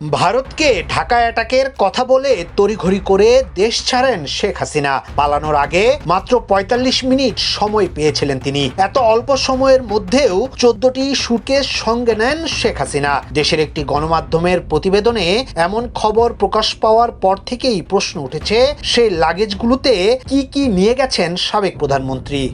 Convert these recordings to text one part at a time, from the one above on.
ভারতকে ঢাকা অ্যাটাকের কথা বলে তড়িঘড়ি করে দেশ ছাড়েন শেখ হাসিনা। পালানোর আগে মাত্র ৪৫ মিনিট সময় পেয়েছিলেন তিনি। এত অল্প সময়ের মধ্যেও চোদ্দটি সুটকেস সঙ্গে নেন শেখ হাসিনা। দেশের একটি গণমাধ্যমের প্রতিবেদনে এমন খবর প্রকাশ পাওয়ার পর থেকেই প্রশ্ন উঠেছে, সেই লাগেজগুলোতে কি কি নিয়ে গেছেন সাবেক প্রধানমন্ত্রী?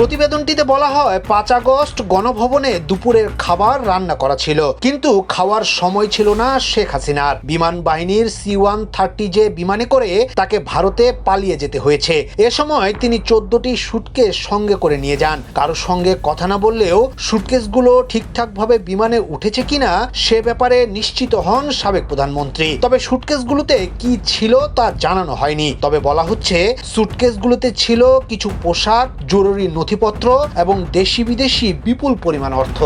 প্রতিবেদনটিতে বলা হয়, পাঁচ আগস্ট গণভবনে দুপুরের খাবার রান্না করা ছিল। কিন্তু খাওয়ার সময় ছিল না শেখ হাসিনার। বিমান বাহিনীর সি ওয়ান থার্টি যে বিমানে করে তাকে ভারতে পালিয়ে যেতে হয়েছে। এ সময় তিনি চোদ্দটি সুটকে সঙ্গে করে নিয়ে যান। কারোর সঙ্গে কথা না বললেও সুটকেসগুলো ঠিকঠাকভাবে বিমানে উঠেছে কিনা সে ব্যাপারে নিশ্চিত হন সাবেক প্রধানমন্ত্রী। তবে সুটকেসগুলোতে কি ছিল তা জানানো হয়নি। তবে বলা হচ্ছে, সুটকেসগুলোতে ছিল কিছু পোশাক, জরুরি নথিপত্র এবং দেশি বিদেশি বিপুল পরিমাণ অর্থ।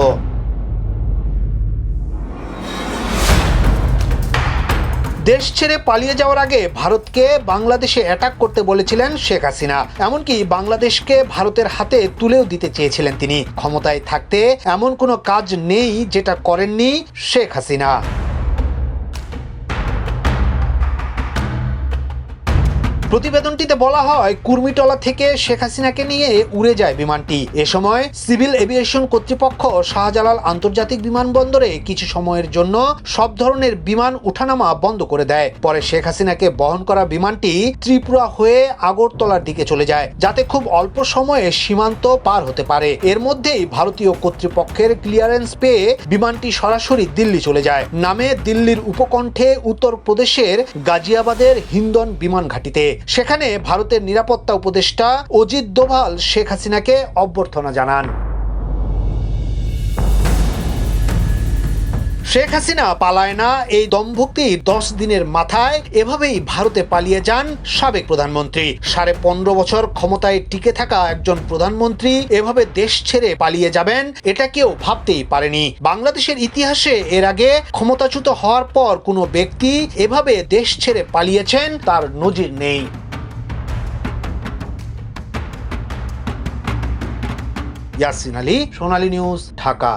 দেশ ছেড়ে পালিয়ে যাওয়ার আগে ভারতকে বাংলাদেশে অ্যাটাক করতে বলেছিলেন শেখ হাসিনা। এমনকি বাংলাদেশকে ভারতের হাতে তুলেও দিতে চেয়েছিলেন তিনি। ক্ষমতায় থাকতে এমন কোনো কাজ নেই যেটা করেননি শেখ হাসিনা। প্রতিবেদনটিতে বলা হয়, কুর্মিটলা থেকে শেখ হাসিনাকে নিয়ে উড়ে যায় বিমানটি। এ সময় সিভিল এভিয়েশন কর্তৃপক্ষ শাহজালাল আন্তর্জাতিক বিমানবন্দরে কিছু সময়ের জন্য সব ধরনের বিমান উঠানামা বন্ধ করে দেয়। পরে শেখ হাসিনাকে বহন করা বিমানটি ত্রিপুরা হয়ে আগরতলার দিকে চলে যায়, যাতে খুব অল্প সময়ে সীমান্ত পার হতে পারে। এর মধ্যেই ভারতীয় কর্তৃপক্ষের ক্লিয়ারেন্স পেয়ে বিমানটি সরাসরি দিল্লি চলে যায়। নামে দিল্লির উপকণ্ঠে উত্তরপ্রদেশের গাজিয়াবাদের হিন্দন বিমান ঘাঁটিতে। সেখানে ভারতের নিরাপত্তা উপদেষ্টা অজিত দোভাল শেখ হাসিনাকে অভ্যর্থনা জানান। শেখ হাসিনা পালায় না, এই দম্ভক্তি দশ দিনের মাথায় এভাবেই ভারতে পালিয়ে যান সাবেক প্রধানমন্ত্রী। সাড়ে পনেরো বছর ক্ষমতায় টিকে থাকা একজন প্রধানমন্ত্রী এভাবে দেশ ছেড়ে পালিয়ে যাবেন, এটা কেউ ভাবতেই পারেনি। বাংলাদেশের ইতিহাসে এর আগে ক্ষমতাচ্যুত হওয়ার পর কোনো ব্যক্তি এভাবে দেশ ছেড়ে পালিয়েছেন তার নজির নেই। ইয়াসিন আলী, সোনালী নিউজ, ঢাকা।